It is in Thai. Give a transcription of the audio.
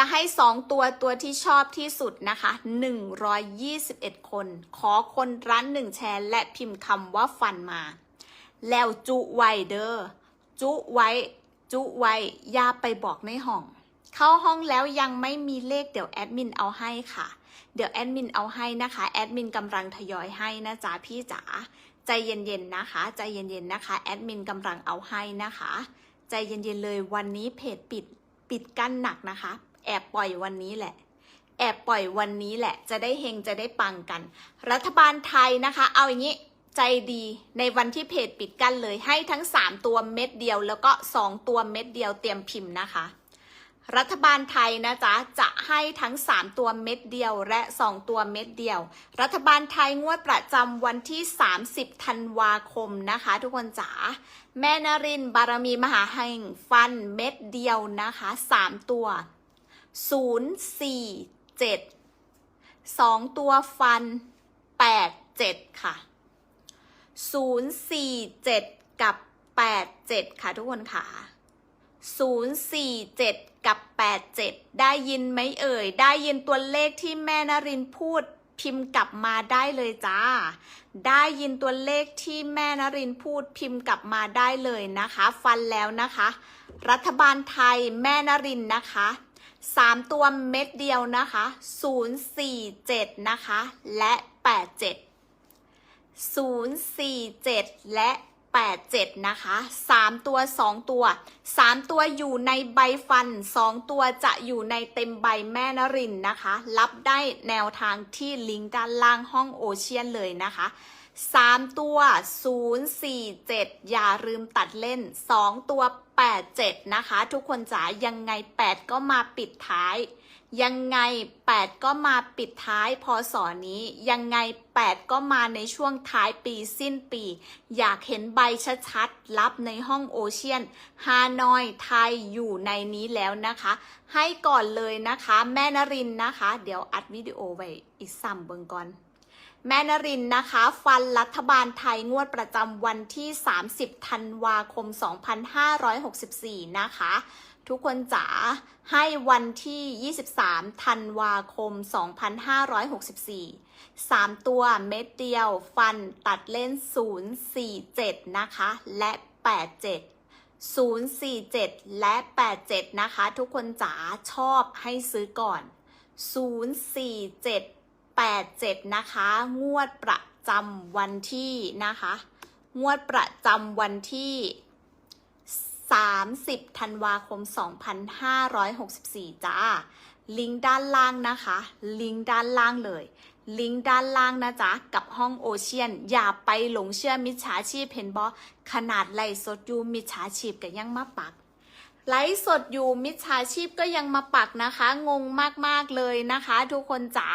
จะให้ 2 ตัวตัวที่ชอบที่สุดนะคะ 121 คน ขอคนร้านหนึ่งแชร์และพิมพ์คำว่าฟันมา แล้วจุไวเด้อจุไวจุไวอย่าไปบอกในห้อง เข้าห้องแล้วยังไม่มีเลขเดี๋ยวแอดมินเอาให้ค่ะ เดี๋ยวแอดมินเอาให้นะคะแอดมินกำลังทยอยให้นะจ๊ะพี่จ๋าใจเย็นๆนะคะใจเย็นๆนะคะแอดมินกำลังเอาให้นะคะ ใจเย็นๆเลยวันนี้เพจปิดปิดกั้นหนักนะคะ แอบปล่อยวันนี้แหละ แอบปล่อยวันนี้แหละ จะได้เฮงจะได้ปังกัน รัฐบาลไทยนะคะ เอาอย่างนี้ใจดีในวันที่เพจปิดกั้นเลยให้ทั้ง 3 ตัวเม็ดเดียว แล้วก็ 2 ตัวเม็ดเดียวเตรียมพิมพ์นะคะ รัฐบาลไทยนะจ๊ะจะให้ทั้ง 3 ตัวเม็ดเดียว และ 2 ตัวเม็ดเดียว รัฐบาลไทยงวดประจำวันที่ 30ธันวาคมนะคะ ทุกคนจ๋าแม่นรินบารมีมหาแห่งฟันเม็ดเดียวนะคะ 3 ตัว 0 4 7 2ตัวฟัน8 7ค่ะ047กับ87ค่ะทุกคนค่ะ047กับ87ได้ยินไหมเอ่ย ได้ยินตัวเลขที่แม่นรินพูดพิมพ์กลับมาได้เลยจ้า ได้ยินตัวเลขที่แม่นรินพูดพิมพ์กลับมาได้เลยนะคะ ฟันแล้วนะคะ รัฐบาลไทยแม่นรินนะคะ 3 ตัวเม็ดเดียวนะคะ 047 นะคะ และ 87 047 และ 87 นะคะ 3 ตัว 2 ตัว 3 ตัวอยู่ในใบฟัน 2 ตัวจะอยู่ในเต็มใบแม่นรินนะคะ รับได้แนวทางที่ลิงก์ด้านล่างห้องโอเชียนเลยนะคะ 3ตัว047อย่าลืมตัดเล่น2ตัว87นะคะ ทุกคนจ๋ายังไง8ก็มาปิดท้าย ยังไง8ก็มาปิดท้ายพอสอนนี้ ยังไง8ก็มาในช่วงท้ายปีสิ้นปี อยากเห็นใบชัดๆรับในห้องโอเชียนฮานอยไทยอยู่ในนี้แล้วนะคะ ให้ก่อนเลยนะคะ แม่นรินนะคะ เดี๋ยวอัดวิดีโอไว้อีกซ้ำเบิงก่อน แม่นรินนะคะ ฟันรัฐบาลไทยงวดประจำวันที่ 30 ธันวาคม 2564 นะคะ ทุกคนจ๋าให้วันที่ 23 ธันวาคม 2564 3 ตัวเม็ดเดียว ฟันตัดเล่น 047 นะคะ และ 87 047 และ 87 นะคะ ทุกคนจ๋าชอบให้ซื้อก่อน 047 87 นะคะ งวดประจำวันที่นะคะ งวดประจำวันที่ 30 ธันวาคม 2564 จ้า ลิงก์ด้านล่างนะคะ ลิงก์ด้านล่างเลย ลิงก์ด้านล่างนะจ๊ะ กับห้องโอเชียน อย่าไปหลงเชื่อมิจฉาชีพเห็นบอขนาดไล่สดอยู่มิจฉาชีพก็ยังมาปักไลฟ์สดอยู่มิจฉาชีพก็ยังมาปักนะคะ งงมากๆเลยนะคะ ทุกคนจ๋า